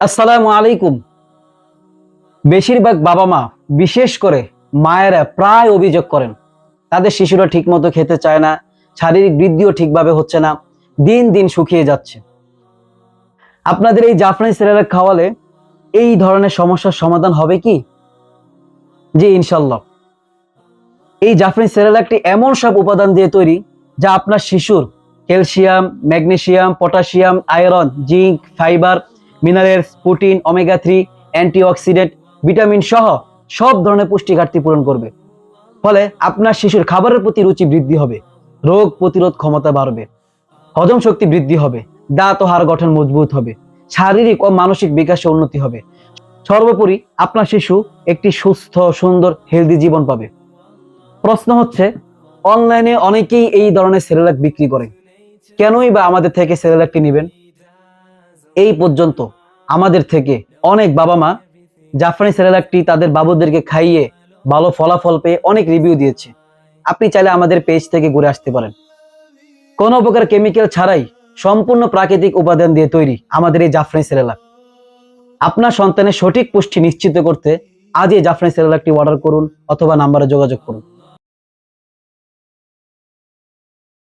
আসসালামু আলাইকুম। বেশিরভাগ বাবা মা, বিশেষ করে মায়েরা প্রায় অভিযোগ করেন, তাদের শিশুরা ঠিকমতো খেতে চায় না, শারীরিক বৃদ্ধিও ঠিকভাবে হচ্ছে না, দিন দিন শুকিয়ে যাচ্ছে। আপনাদের এই জাফরানি সেরেলাক খাওয়ালে এই ধরনের সমস্যার সমাধান হবে কি? জি ইনশাল্লাহ এই জাফরানি সেরেলাকটি এমন সব উপাদান দিয়ে তৈরি যা আপনার শিশুর calcium, magnesium potassium iron, zinc, fibre minerals, protein, omega three, antioxidant, vitamin সহ সব ধরনের পুষ্টি ঘাটতি পূরণ করবে। ফলে আপনার শিশুর খাবারের প্রতি রুচি বৃদ্ধি হবে, রোগ প্রতিরোধ ক্ষমতা বাড়বে, হজম শক্তি বৃদ্ধি হবে, দাঁত ও হাড় গঠন মজবুত হবে, শারীরিক ও মানসিক বিকাশে উন্নতি হবে। সর্বোপরি আপনার শিশু একটি সুস্থ, সুন্দর হেলদি জীবন পাবে। প্রশ্ন হচ্ছে, অনলাইনে অনেকেই এই ধরনের সেরেলাক বিক্রি করে কেনই বা আমাদের থেকে সেরেলাকটি নেবেন? এই পর্যন্ত আমাদের থেকে অনেক বাবা মা জাফরানি সেরেলাকটি তাদের বাবুদেরকে খাইয়ে ভালো ফলাফল পেয়ে অনেক রিভিউ দিয়েছে। আপনি চাইলে আমাদের পেজ থেকে ঘুরে আসতে পারেন। কোনো প্রকার কেমিক্যাল ছাড়াই সম্পূর্ণ প্রাকৃতিক উপাদান দিয়ে তৈরি আমাদের এই জাফরানি সেরেলাক। আপনার সন্তানের সঠিক পুষ্টি নিশ্চিত করতে আজই জাফরানি সেরেলাকটি অর্ডার করুন অথবা নাম্বারে যোগাযোগ করুন।